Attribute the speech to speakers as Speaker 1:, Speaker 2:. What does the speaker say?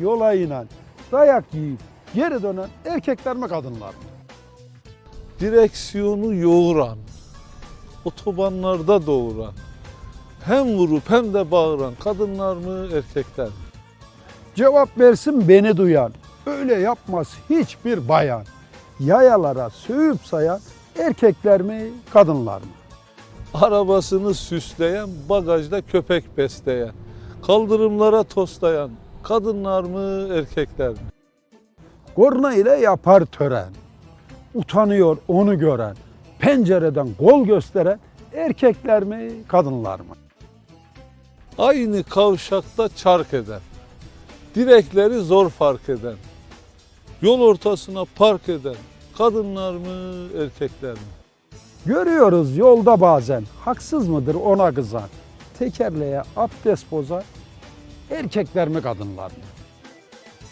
Speaker 1: yola inen, dayak yiyip geri dönen erkekler mi kadınlar mı?
Speaker 2: direksiyonu yoğuran, otobanlarda doğuran, hem vurup hem de bağıran kadınlar mı erkekler mi?
Speaker 1: Cevap versin beni duyan. Öyle yapmaz hiçbir bayan. Yayalara sövüp sayan erkekler mi kadınlar mı?
Speaker 2: Arabasını süsleyen, bagajda köpek besleyen, kaldırımlara toslayan kadınlar mı erkekler mi?
Speaker 1: Korna ile yapar tören. Utanıyor onu gören. Pencereden gol gösteren erkekler mi kadınlar mı?
Speaker 2: Aynı kavşakta çark eden, direkleri zor fark eden, yol ortasına park eden kadınlar mı erkekler mi?
Speaker 1: Görüyoruz yolda bazen haksız mıdır ona kızan. Tekerleğe abdest bozan erkekler mi kadınlar mı?